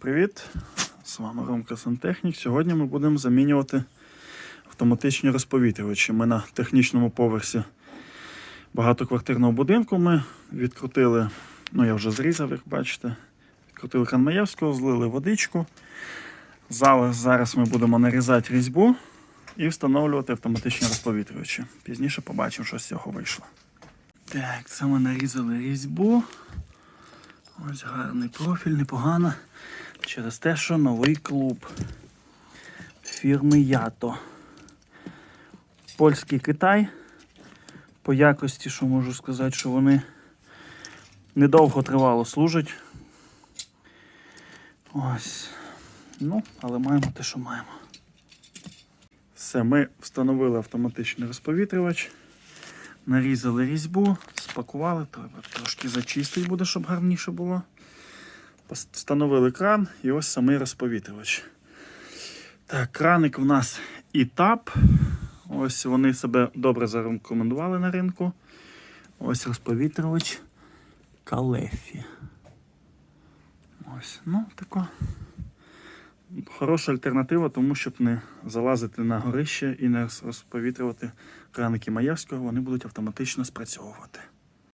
Привіт! З вами Ромка Сантехнік. Сьогодні ми будемо замінювати автоматичні розповітрювачі. Ми на технічному поверсі багатоквартирного будинку ми відкрутили, ну я вже зрізав, як бачите. Відкрутили кран Маєвського, злили водичку. Зараз, зараз ми будемо нарізати різьбу і встановлювати автоматичні розповітрювачі. Пізніше побачимо, що з цього вийшло. Так, це ми нарізали різьбу. Ось гарний профіль, непогано. Через те, що новий клуб фірми Ято. Польський Китай. По якості, що можу сказати, що вони недовго тривало служать. Ось. Ну, але маємо те, що маємо. Все, ми встановили автоматичний розповітрювач, нарізали різьбу, спакували, треба трошки зачистити буде, щоб гарніше було. Встановили кран і ось самий розповітрювач. Так, краник в нас ІТАП. Ось вони себе добре зарекомендували на ринку. Ось розповітрювач Калефі. Ось, ну, тако. Хороша альтернатива, тому щоб не залазити на горище і не розповітрювати краники Маєвського, вони будуть автоматично спрацьовувати.